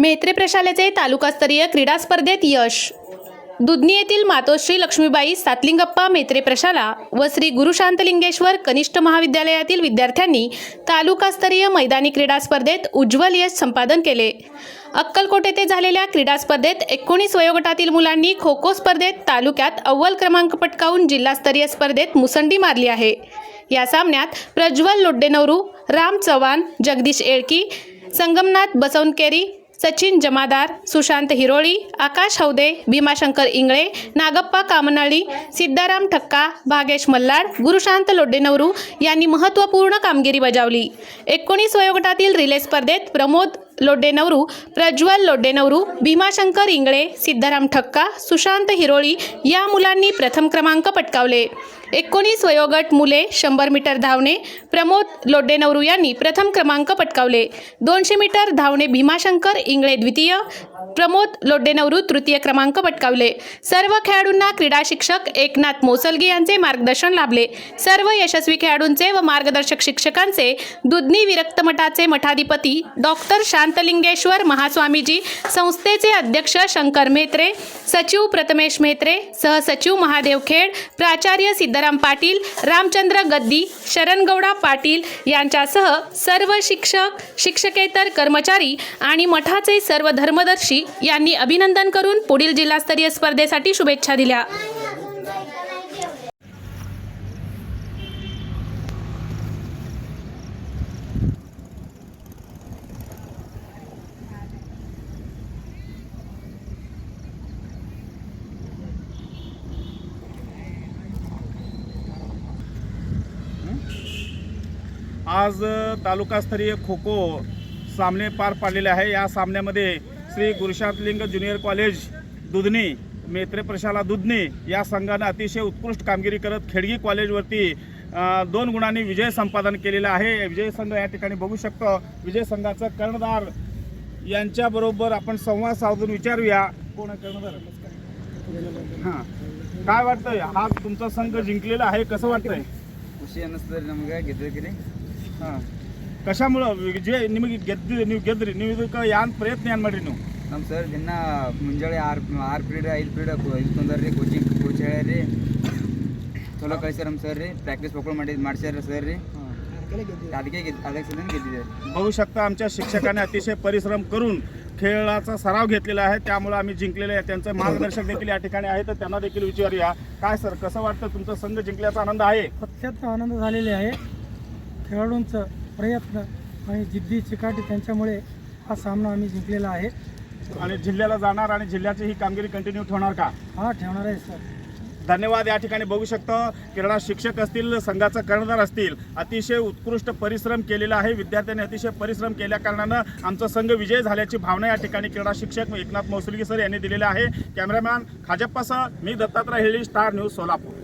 मेत्रे प्रशालेचे तालुकास्तरीय क्रीडा स्पर्धेत यश. दुधनी येथील मातोश्री लक्ष्मीबाई सातलिंगप्पा मेत्रे प्रशाला व श्री गुरुशांतलिंगेश्वर कनिष्ठ महाविद्यालयातील विद्यार्थ्यांनी तालुकास्तरीय मैदानी क्रीडा स्पर्धेत उज्ज्वल यश संपादन केले. अक्कलकोट येथे झालेल्या क्रीडा स्पर्धेत एकोणीस वयोगटातील मुलांनी खो खो स्पर्धेत तालुक्यात अव्वल क्रमांक पटकावून जिल्हास्तरीय स्पर्धेत मुसंडी मारली आहे. या सामन्यात प्रज्वल लोड्डेनवरू राम चव्हाण जगदीश येळकी संगमनाथ बसवनकेरी सचिन जमादार सुशांत हिरोळी आकाश हौदे भीमाशंकर इंगळे नागप्पा कामनाळी सिद्धाराम ठक्का भागेश मल्लाड गुरुशांत लोड्डेनवरू यांनी महत्त्वपूर्ण कामगिरी बजावली. एकोणीस वयोगटातील रिले स्पर्धेत प्रमोद लोड्डेनवरू प्रज्वल लोड्डेनवरू भीमाशंकर इंगळे सिद्धाराम ठक्का सुशांत हिरोळी या मुलांनी प्रथम क्रमांक पटकावले. एकोणीस वयोगट मुले शंभर मीटर धावणे प्रमोद लोड्डेनवरू यांनी प्रथम क्रमांक पटकावले. दोनशे मीटर धावणे भीमाशंकर इंगळे द्वितीय प्रमोद लोड्डेनवरू तृतीय क्रमांक पटकावले. सर्व खेळाडूंना क्रीडा शिक्षक एकनाथ मोसलगे यांचे मार्गदर्शन लाभले. सर्व यशस्वी खेळाडूंचे व मार्गदर्शक शिक्षकांचे दुधनी विरक्त मठाचे मठाधिपती डॉक्टर शांतलिंगेश्वर महास्वामीजी संस्थेचे अध्यक्ष शंकर मेत्रे सचिव प्रथमेश मेत्रे सहसचिव महादेव खेड प्राचार्य सिद्धराम पाटील रामचंद्र गद्दी शरणगौडा पाटील यांच्यासह सर्व शिक्षक शिक्षकेतर कर्मचारी आणि मठाचे सर्व धर्मदर्शी यांनी अभिनंदन करून पुढील जिल्हास्तरीय स्पर्धेसाठी शुभेच्छा दिल्या. आज तालुकास्तरीय खो खो सामने पार पाडलेले आहे. या सामन्यामध्ये श्री गुरुशांतलिंग ज्युनियर कॉलेज दुधनी मेत्रे प्रशाला दुधनी या संघानं अतिशय उत्कृष्ट कामगिरी करत खेडगी कॉलेजवरती दोन गुणांनी विजय संपादन केलेला आहे. विजय संघ या ठिकाणी बघू शकतो. विजय संघाचं कर्णधार यांच्याबरोबर आपण संवाद साधून विचारूया. कोण कर्णधार? हां. काय वाटतंय? हा तुमचा संघ जिंकलेला आहे कसं वाटतंय? खुशी नसतं नमगा घेतलं की ಹಾ. ಕಷಾಮುಳ ವಿಜಯ ನಿಮಗೆ ಗೆದ್ದು ನೀವು ಗೆದ್ರಿ ನೀವು ಇದಕ್ಕೆ ಯಾನ್ ಪ್ರಯತ್ನ ಏನು ಮಾಡ್ರಿ ನೀವು ನಮ್ಮ ಸರ್ ದಿನ ಮುಂಜಾನೆ ಆರು ಆರು ಪೀರಿಯಡ್ ಐದು ಪೀರಿಯಡ್ ಇದು ತಂದಾರ್ರಿ ಕೋಚಿಂಗ್ ಕೋಚ್ ಹೇಳ್ಯಾರಿ ಚಲೋ ಕಳಿಸ್ಯಾರ ನಮ್ಮ ಸರ್ ರೀ ಪ್ರಾಕ್ಟೀಸ್ ಮಕ್ಕಳು ಮಾಡಿ ಮಾಡ್ಸ್ಯಾರ ಸರ್ ರೀ ಅದಕ್ಕೆ ಗೆದ್ದು ಅದಕ್ಕೆ ಸಲ ಗೆದ್ದಿದ್ದೇವೆ बघू शकता आमच्या शिक्षकाने अतिशय परिश्रम करून खेळाचा सराव घेतलेला आहे त्यामुळे आम्ही जिंकलेले आहे त्यांचे मार्गदर्शक देखील या ठिकाणी आहे तर त्यांना देखील विचारूया काय सर कसं वाटतं तुमचा संघ जिंकल्याचा आनंद आहे अत्यंत आनंद झालेले आहे खेळाडूंचं प्रयत्न आणि जिद्दी चिकाटी त्यांच्यामुळे हा सामना आम्ही जिंकलेला आहे. आणि जिल्ह्याला जाणार आणि जिल्ह्याची ही कामगिरी कंटिन्यू ठेवणार का? हा ठेवणार आहे सर. धन्यवाद. या ठिकाणी बघू शकतो क्रीडा शिक्षक असतील संघाचा कर्णधार असतील अतिशय उत्कृष्ट परिश्रम केलेला आहे. विद्यार्थ्यांनी अतिशय परिश्रम केल्या कारणानं आमचा संघ विजय झाल्याची भावना या ठिकाणी क्रीडा शिक्षक एकनाथ मौसुलगी सर यांनी दिलेल्या आहे. कॅमेरामॅन खाजप्पासह मी दत्तात्रय हेळी स्टार न्यूज सोलापूर.